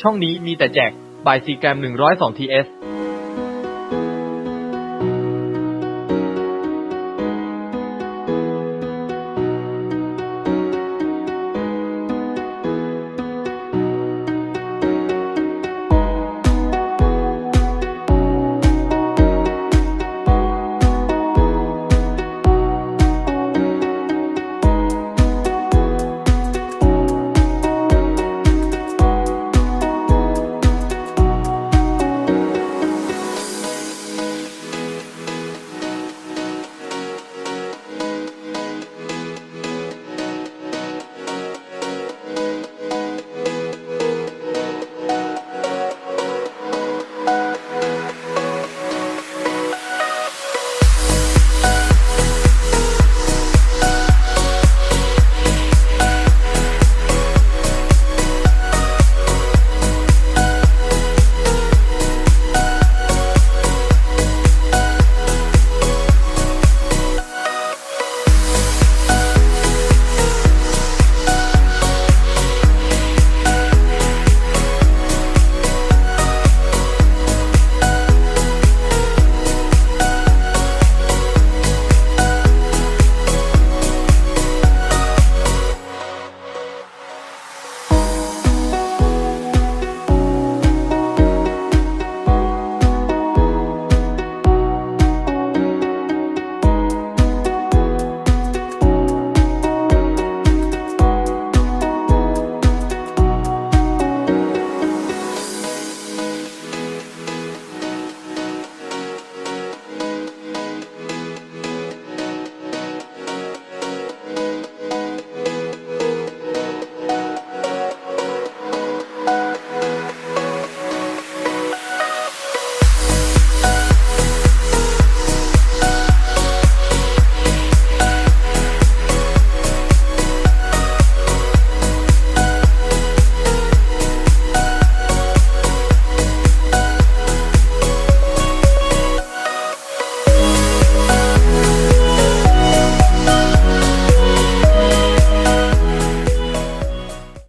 ช่องนี้มีแต่แจกบายซีแกรม102 TS